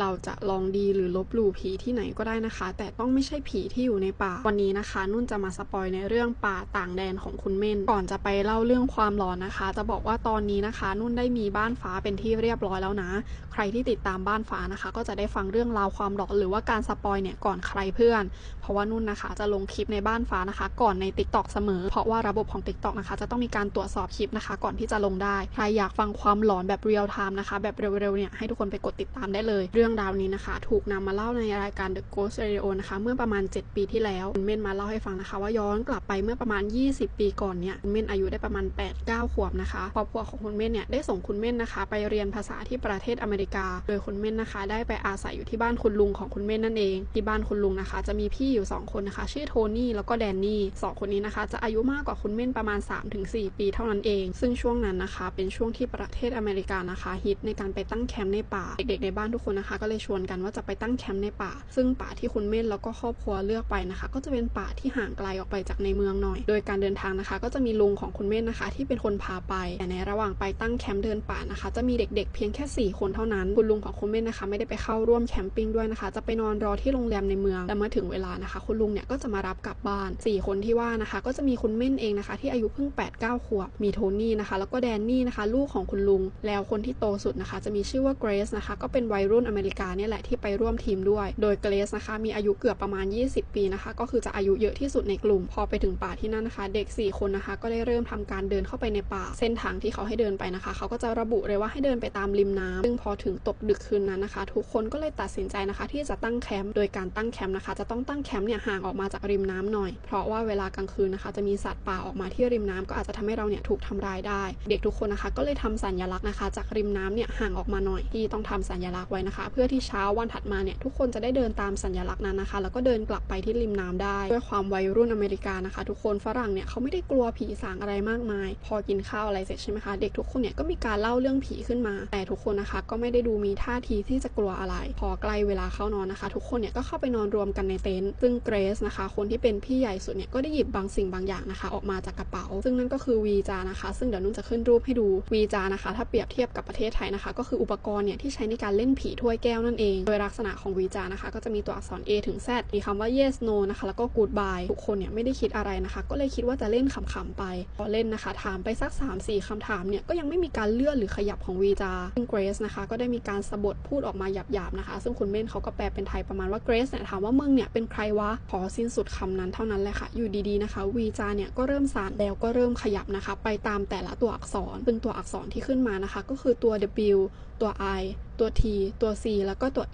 เราจะลองดีหรือลบหลู่ผีที่ไหนก็ได้นะคะ แต่ต้องไม่ใช่ผีที่อยู่ในป่า วันนี้นะคะ นุ่นจะมาสปอยในเรื่องป่าต่างแดนของคุณเม่น ก่อนจะไปเล่าเรื่องความหลอนนะคะ จะบอกว่าตอนนี้นะคะ นุ่นได้มีบ้านฟ้าเป็นที่เรียบร้อยแล้วนะ ใครที่ติดตามบ้านฟ้านะคะ ก็จะได้ฟังเรื่องราวความหลอนหรือว่าการสปอยเนี่ยก่อนใครเพื่อน เพราะว่านุ่นนะคะจะลงคลิปในบ้านฟ้านะคะ ก่อนใน t ิ k t o k เสมอ เพราะว่าระบบของ t ิ k t o k นะคะ จะต้องมีการตรวจสอบคลิปนะคะ ก่อนที่จะลงได้ ใครอยากฟังความหลอนแบบเรียลไทม์นะคะ แบบเร็วๆเนี่ยให้ทุกคนไปกดติดตามได้เลยเรื่องราวนี้นะคะ ถูกนำมาเล่าในรายการ The Ghost Radio นะคะ เมื่อประมาณ 7 ปีที่แล้วคุณเม่นมาเล่าให้ฟังนะคะ ว่าย้อนกลับไปเมื่อประมาณ 20 ปีก่อนเนี่ยคุณเม่นอายุได้ประมาณ 8-9 ขวบนะคะครอบครัวของคุณเม่นเนี่ยได้ส่งคุณเม่นนะคะ ไปเรียนภาษาที่ประเทศอเมริกา โดยคุณเม่นนะคะ ได้ไปอาศัยอยู่ที่บ้านคุณลุงของคุณเม่นนั่นเอง ที่บ้านคุณลุงนะคะ จะมีพี่อยู่ 2 คนนะคะ ชื่อโทนี่แล้วก็แดนนี่สองคนนี้นะคะ จะอายุมากกว่าคุณเม่นประมาณ 3-4 ปีเท่านั้นเอง ซึ่งช่วงนั้นนะคะ เป็นช่วงที่ประเทศอเมริกานะคะฮิตในการไปตั้งแคมป์ในป่าเด็กๆในบ้านทุกคนนะคะก็เลยชวนกันว่าจะไปตั้งแคมป์ในป่า ซึ่งป่าที่คุณเม่นแล้วก็ครอบครัวเลือกไปนะคะ ก็จะเป็นป่าที่ห่างไกลออกไปจากในเมืองหน่อย โดยการเดินทางนะคะ ก็จะมีลุงของคุณเม่นนะคะ ที่เป็นคนพาไป แต่ในระหว่างไปตั้งแคมป์เดินป่านะคะ จะมีเด็กๆเพียงแค่ 4 คนเท่านั้น คุณลุงของคุณเม่นนะคะ ไม่ได้ไปเข้าร่วมแคมปิ้งด้วยนะคะ จะไปนอนรอที่โรงแรมในเมืองและเมื่อถึงเวลานะคะ คุณลุงเนี่ยก็จะมารับกลับบ้าน 4 คนที่ว่านะคะ ก็จะมีคุณเม่นเองนะคะ ที่อายุเพิ่ง 8-9 ขวบ มีโทนี่นะคะ แล้วก็แดนนี่นะคะ ลูกของคุณลุง แล้วคนที่โตสุดนะคะ จะมีชื่อว่าเกรซนะคะ ก็เป็นวัยรุ่นอเมมริกาเนี่ยแหละที่ไปร่วมทีมด้วย โดยเกรซนะคะมีอายุเกือบประมาณ 20 ปีนะคะ ก็คือจะอายุเยอะที่สุดในกลุ่ม พอไปถึงป่าที่นั่นนะคะ เด็ก 4 คนนะคะ ก็ได้เริ่มทำการเดินเข้าไปในป่า เส้นทางที่เขาให้เดินไปนะคะ เขาก็จะระบุเลยว่าให้เดินไปตามริมน้ำซึ่งพอถึงตกดึกคืนนั้นนะคะ ทุกคนก็เลยตัดสินใจนะคะ ที่จะตั้งแคมป์ โดยการตั้งแคมป์นะคะ จะต้องตั้งแคมป์เนี่ยห่างออกมาจากริมน้ำหน่อย เพราะว่าเวลากลางคืนนะคะจะมีสัตว์ป่าออกมาที่ริมน้ำก็อาจจะทำให้เราเนี่ยถูกทำร้ายได้ เด็กทุกคนนะคะ ก็เลยทำสัญลักษณ์นะคะ จากริมน้ำเนี่ยห่างออกมาหน่อยที่ต้องทำสัญลักษณ์ไว้นะคะเพื่อที่เช้าวันถัดมาเนี่ยทุกคนจะได้เดินตามสัญลักษณ์นั้นนะคะ แล้วก็เดินกลับไปที่ริมน้ำได้ด้วยความวัยรุ่นอเมริกานะคะ ทุกคนฝรั่งเนี่ยเขาไม่ได้กลัวผีสางอะไรมากมาย พอกินข้าวอะไรเสร็จใช่ไหมคะเด็กทุกคนเนี่ยก็มีการเล่าเรื่องผีขึ้นมา แต่ทุกคนนะคะ ก็ไม่ได้ดูมีท่าทีที่จะกลัวอะไร พอใกล้เวลาเข้านอนนะคะ ทุกคนเนี่ยก็เข้าไปนอนรวมกันในเต็นท์ซึ่งเกรซนะคะ คนที่เป็นพี่ใหญ่สุดเนี่ยก็ได้หยิบบางสิ่งบางอย่างนะคะ ออกมาจากกระเป๋า ซึ่งนั่นก็คือวีจานะคะ ซึ่งเดี๋ยวนุ่นจะขึ้นรูปให้ดูวีจานะคะ ถ้าเปรียบเทียบกับประเทศไทยนะคะ ก็คืออุปกรณ์เนี่ยที่ใช้ในการเล่นผีถ้วยแก้วนั่นเอง โดยลักษณะของวีจานะคะ ก็จะมีตัวอักษร A ถึง Z มีคำว่า yes no นะคะ แล้วก็ goodbye ทุกคนเนี่ยไม่ได้คิดอะไรนะคะ ก็เลยคิดว่าจะเล่นขำๆไป พอเล่นนะคะ ถามไปสัก 3-4คำถามเนี่ย ก็ยังไม่มีการเลื่อนหรือขยับของวีจาซึ่งเกรซนะคะ ก็ได้มีการสะบดพูดออกมาหยาบๆนะคะ ซึ่งคุณเม่นเขาก็แปลเป็นไทยประมาณว่าเกรซเนี่ยถามว่ามึงเนี่ยเป็นใครวะพอสิ้นสุดคำนั้นเท่านั้นแหละค่ะ อยู่ดีๆนะคะวีจาเนี่ยก็เริ่มสั่นแล้วก็เริ่มขยับนะคะ ไปตามแต่ละตัวอักษร ซึ่งตัวอักษรที่ขึ้นมานะคะ ก็คือตัว W ตัว I ตัว T ตัว C แล้วก็ตัว